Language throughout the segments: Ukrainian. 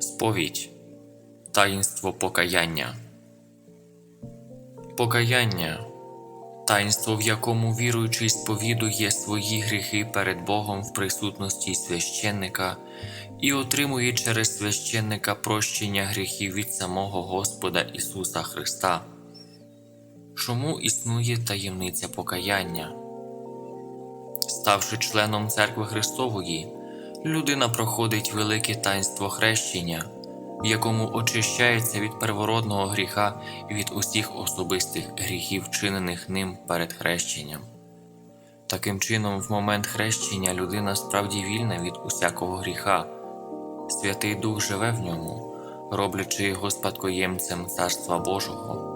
Сповідь Таїнство покаяння. Покаяння таїнство, в якому віруючий сповідує свої гріхи перед Богом в присутності священника і отримує через священника прощення гріхів від самого Господа Ісуса Христа. Чому існує таємниця покаяння? Ставши членом церкви Христової, людина проходить велике таїнство хрещення, в якому очищається від первородного гріха і від усіх особистих гріхів, вчинених ним перед хрещенням. Таким чином, в момент хрещення людина справді вільна від усякого гріха, Святий Дух живе в ньому, роблячи його спадкоємцем Царства Божого,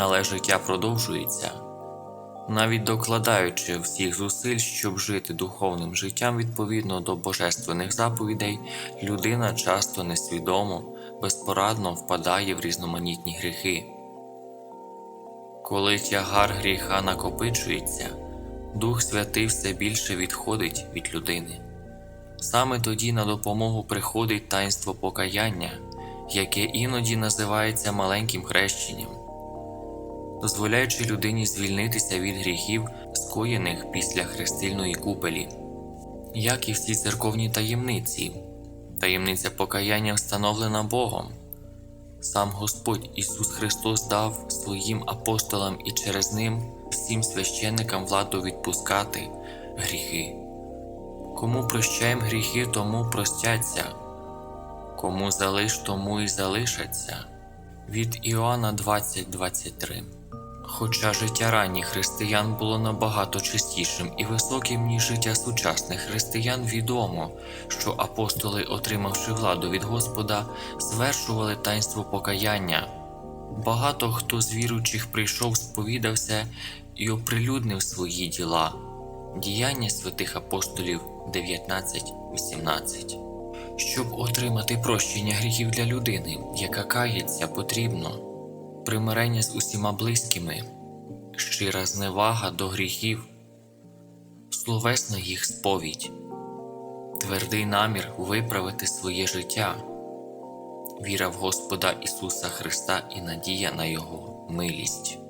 але життя продовжується навіть докладаючи всіх зусиль, щоб жити духовним життям відповідно до божественних заповідей, людина часто несвідомо, безпорадно впадає в різноманітні гріхи. Коли тягар гріха накопичується, Дух Святий все більше відходить від людини. Саме тоді на допомогу приходить таїнство покаяння, яке іноді називається маленьким хрещенням дозволяючи людині звільнитися від гріхів, скоєних після хрестильної купелі. Як і всі церковні таємниці, таємниця покаяння встановлена Богом. Сам Господь Ісус Христос дав своїм апостолам і через ним всім священникам владу відпускати гріхи. Кому прощаєм гріхи, тому простяться, кому залиш, тому і залишаться. Від Іоанна 20.23 Хоча життя ранніх християн було набагато чистішим і високим, ніж життя сучасних християн, відомо, що апостоли, отримавши владу від Господа, звершували таїнство покаяння. Багато хто з віруючих прийшов, сповідався і оприлюднив свої діла. Діяння святих апостолів 19.18 Щоб отримати прощення гріхів для людини, яка кається, потрібно примирення з усіма близькими, щира зневага до гріхів, словесна їх сповідь, твердий намір виправити своє життя, віра в Господа Ісуса Христа і надія на Його милість.